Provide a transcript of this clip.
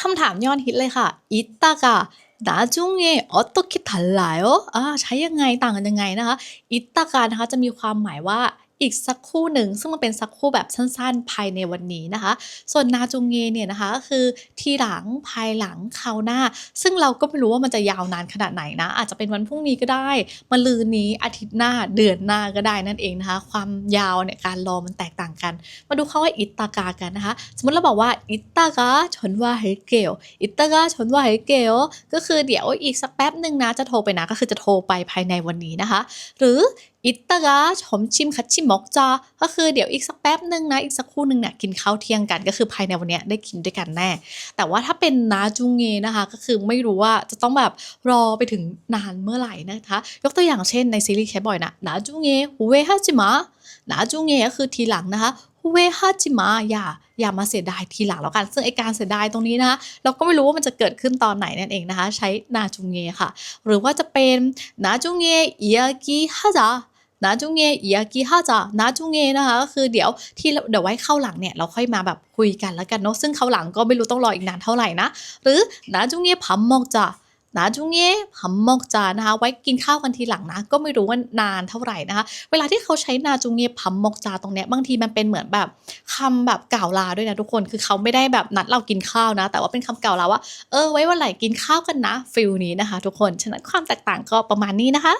คำถามยอดฮิตเลยค่ะอิตากะนาจุงเงออโตคิทันไลโออ่าใช้ยังไงต่างกันยังไงนะคะอิตากะนะคะจะมีความหมายว่า อีกสักคู่หนึ่ง ซึ่งมันเป็นสักคู่แบบสั้นๆ ภายในวันนี้นะคะ ส่วนนาจุงเงเนี่ยนะคะก็คือทีหลังภายหลังคราวหน้า ซึ่งเราก็ไม่รู้ว่ามันจะยาวนานขนาดไหนนะ อาจจะเป็นวันพรุ่งนี้ก็ได้มะลืนนี้อาทิตย์หน้าเดือนหน้าก็ได้นั่นเองนะคะ ความยาวเนี่ยการรอมันแตกต่างกัน มาดูคำว่าอิตากากันนะคะ สมมติเราบอกว่าอิตากาชนว่าเฮเกลอิตากาชนว่าเฮเกลก็คือเดี๋ยวอีกสักแป๊บหนึ่งนะจะโทรไปนะก็คือจะโทรไปภายในวันนี้นะคะ หรืออิตากาชมชิมคัชิมอกจาก็คือเดี๋ยวอีกสักแป๊บหนึ่งนะอีกสักครู่หนึ่งเนี่ยกินข้าวเที่ยงกันก็คือภายในวันนี้ได้กินด้วยกันแน่ แต่ว่าถ้าเป็นนาจุงเงนะคะ ก็คือไม่รู้ว่าจะต้องแบบรอไปถึงนานเมื่อไหร่นะคะ ยกตัวอย่างเช่นในซีรีส์แคทบอยนะนาจุงเงเวฮาจิมะนาจุงเงก็คือทีหลังนะคะเวฮาจิมะอย่าอย่ามาเสียดายทีหลังแล้วกัน ซึ่งไอการเสียดายตรงนี้นะคะเราก็ไม่รู้ว่ามันจะเกิดขึ้นตอนไหนนั่นเองนะคะ ใช้นาจุงเงค่ะ หรือว่าจะเป็นนาจุงเงอิยกิฮาจา นาจุงเงอิยากิฮาจานาจุงเงนะคะก็คือเดี๋ยวที่เดี๋ยวไว้เข้าหลังเนี่ยเราค่อยมาแบบคุยกันแล้วกันเนาะซึ่งเข้าหลังก็ไม่รู้ต้องรออีกนานเท่าไหร่นะ หรือนาจุงเงพัมมอกจานาจุงเงพัมมอกจานะคะ ไว้กินข้าวกันทีหลังนะ ก็ไม่รู้ว่านานเท่าไหร่นะคะ เวลาที่เขาใช้นาจุงเงพัมมอกจาตรงเนี้ยบางทีมันเป็นเหมือนแบบคำแบบกล่าวลาด้วยนะทุกคนคือเขาไม่ได้แบบนัดเรากินข้าวนะ แต่ว่าเป็นคำกล่าวลาว่าเออไว้วันไหนกินข้าวกันนะฟิลนี้นะคะ ทุกคนฉะนั้นความแตกต่างก็ประมาณนี้นะคะ